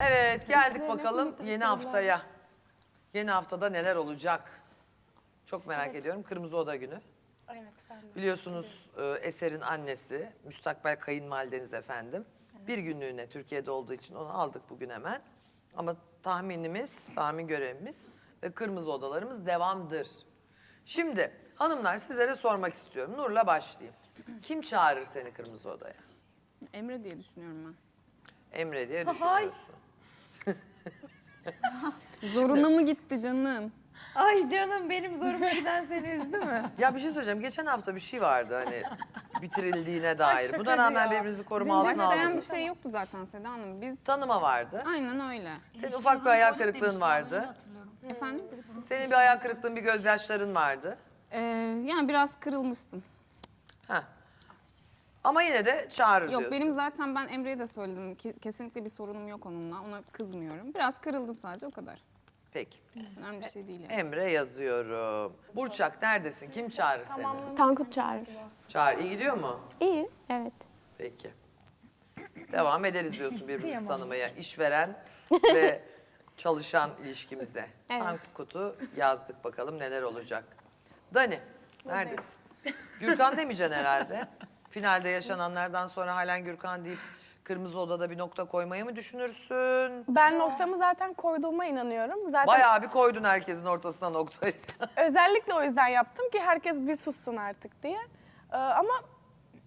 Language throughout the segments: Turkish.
Evet geldik bakalım yeni haftaya. Yeni haftada neler olacak? Çok merak ediyorum. Kırmızı Oda günü. Evet ben de. Biliyorsunuz e, Eser'in annesi, müstakbel kayınvalideniz efendim. Bir günlüğüne Türkiye'de olduğu için onu aldık bugün hemen. Ama tahminimiz, tahmin görevimiz ve kırmızı odalarımız devamdır. Şimdi hanımlar sizlere sormak istiyorum. Nur'la başlayayım. Kim çağırır seni kırmızı odaya? Emre diye düşünüyorum ben. Emre diye düşünüyorsun. Zoruna mı gitti canım? Ay canım benim zoruma giden seni üzdü mü? Ya bir şey söyleyeceğim. Geçen hafta bir şey vardı hani bitirildiğine dair. şaka Buna rağmen ya. birbirinizi koruma altına Başlayan bir aldınız. şey yoktu zaten Seda Hanım. Biz Tanıma vardı. aynen öyle. Senin ufak bir hayal kırıklığın vardı. Efendim? Senin bir hayal kırıklığın, bir gözyaşların vardı. Ee, yani biraz kırılmıştım. Heh. Ama yine de çağırır Yok diyorsun. benim zaten ben Emre'ye de söyledim. Ke- kesinlikle bir sorunum yok onunla. Ona kızmıyorum. Biraz kırıldım sadece o kadar. Peki. Önemli bir şey değil yani. Emre yazıyorum. Burçak neredesin? Kim çağırır seni? Tankut çağırır. Çağır. İyi gidiyor mu? İyi, evet. Peki. Devam ederiz diyorsun birbirimizi tanımaya. İşveren ve çalışan ilişkimize. Evet. Tankut'u yazdık bakalım neler olacak. Dani neredesin? Gürkan demeyeceksin herhalde. Finalde yaşananlardan sonra halen Gürkan deyip Kırmızı Oda'da bir nokta koymayı mı düşünürsün? Ben noktamı zaten koyduğuma inanıyorum. Zaten Bayağı bir koydun herkesin ortasına noktayı. özellikle o yüzden yaptım ki herkes bir sussun artık diye. Ee, ama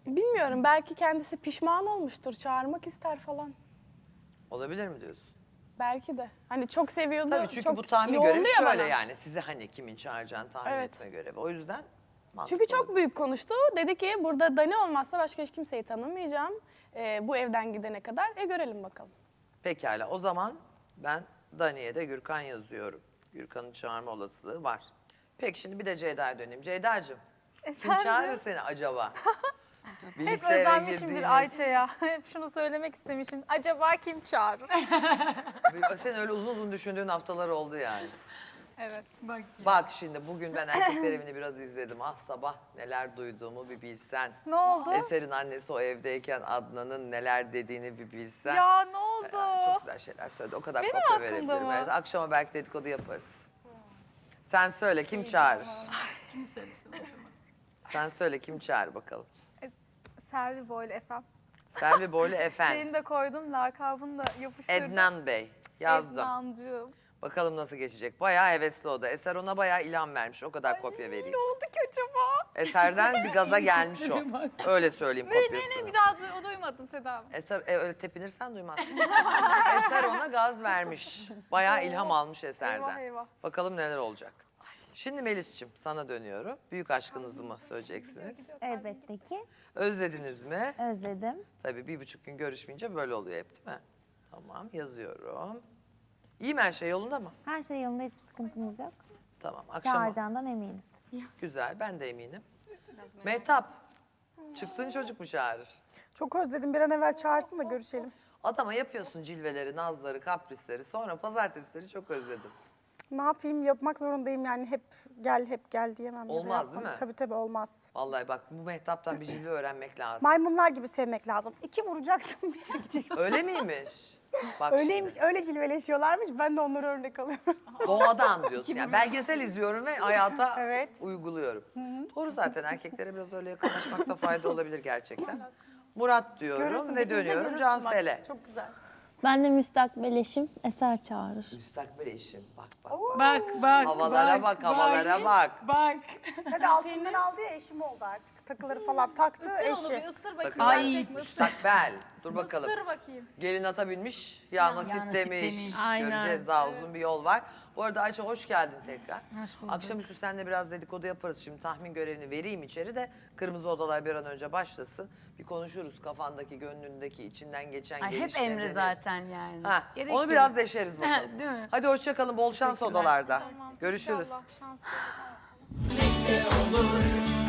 bilmiyorum belki kendisi pişman olmuştur, çağırmak ister falan. Olabilir mi diyorsun? Belki de. Hani çok seviyordu. Tabii çünkü çok bu tahmin yoğundu görevi ya şöyle bana. yani. Size hani kimin çağıracağını tahmin Evet. etme görevi. O yüzden mantıklı. Çünkü çok büyük konuştu. Dedi ki burada Dani olmazsa başka hiç kimseyi tanımayacağım. Ee, bu evden gidene kadar. E görelim bakalım. Pekala o zaman ben Dani'ye de Gürkan yazıyorum. Gürkan'ın çağırma olasılığı var. Peki şimdi bir de Ceyda'ya döneyim. Ceyda'cığım kim çağırır seni acaba? Hep Birlikte eve özenmişimdir girdiğiniz- Ayça'ya. Hep şunu söylemek istemişim. Acaba kim çağırır? Sen öyle uzun uzun düşündüğün haftalar oldu yani. Evet. Bak şimdi bugün ben erkekler evini biraz izledim. Ah sabah neler duyduğumu bir bilsen. Ne oldu? Eser'in annesi o evdeyken Adnan'ın neler dediğini bir bilsen. Ya ne oldu? Aa, Çok güzel şeyler söyledi. O kadar Benim kopya aklımda verebilirim. mı? Evet, akşama belki dedikodu yaparız. Sen söyle kim çağırır? Sen söyle kim çağır bakalım. Selvi Boylu efem. Selvi Boylu Efendi. Seni de koydum, lakabını da yapıştırdım. Ednan Bey. Yazdım. Ednancığım. Bakalım nasıl geçecek. Bayağı hevesli o da. Eser ona bayağı ilham vermiş. O kadar kopya vereyim. Ne oldu ki acaba? Eserden bir gaza gelmiş o. Öyle söyleyeyim Ne, ne, kopyasını. ne bir daha du- duymadım Seda abla. Eser e, öyle tepinirsen duymazsın. Eser ona gaz vermiş. Bayağı ilham almış Eser'den. Eyvah, eyvah. Bakalım neler olacak. Şimdi Melis'ciğim sana dönüyorum. Büyük aşkınızı mı söyleyeceksiniz? Elbette ki. Özlediniz mi? Özledim. Tabii bir buçuk gün görüşmeyince böyle oluyor hep değil mi? Tamam yazıyorum. İyi mi her şey yolunda mı? Her şey yolunda hiçbir sıkıntımız yok. Tamam akşama. Çağıracağından eminim. Güzel ben de eminim. Mehtap. Çıktığın çocuk mu çağırır? Çok özledim. Bir an evvel çağırsın da görüşelim. Adama yapıyorsun cilveleri, nazları, kaprisleri. Sonra pazartesileri çok özledim. Ne yapayım? Yapmak zorundayım yani. Hep gel, hep gel diyemem. ya da Olmaz yapmam. değil mi? Tabii tabii olmaz. Vallahi bak bu Mehtap'tan bir cilve öğrenmek lazım. Maymunlar gibi sevmek lazım. İki vuracaksın, bitireceksin. Öyle miymiş? Bak Öyleymiş, şimdi. öyle cilveleşiyorlarmış. Ben de onları örnek alıyorum. Doğadan diyorsun. Yani belgesel izliyorum ve hayata Evet. uyguluyorum. Doğru zaten erkeklere biraz öyle yakınlaşmakta fayda olabilir gerçekten. Murat diyorum Görürsün, ve dönüyorum görürsün Cansel'e. Çok güzel. Ben de müstakbel eşim Eser çağırır. Müstakbel eşim. Bak bak bak. Bak bak. Havalara bak, havalara bak. Bak. Hadi altından aldı ya eşim oldu artık. Takıları falan taktı Isır onu eşi. bir ısır bakayım. Ay. Müstakbel. Dur bakalım. Isır bakayım. Gelin ata binmiş, ya nasip demiş. Göreceğiz daha uzun bir yol var. Bu arada Ayça hoş geldin tekrar. Akşamüstü seninle biraz dedikodu yaparız. Şimdi tahmin görevini vereyim içeri de kırmızı odalar bir an önce başlasın. Bir konuşuruz kafandaki, gönlündeki, içinden geçen Ay, hep gelişler Emre zaten yani. Ha, Gerek onu yok. biraz deşeriz bakalım. Değil mi? Hadi hoşçakalın, bol şans odalarda. Görüşürüz. İnşallah şanslı. Olur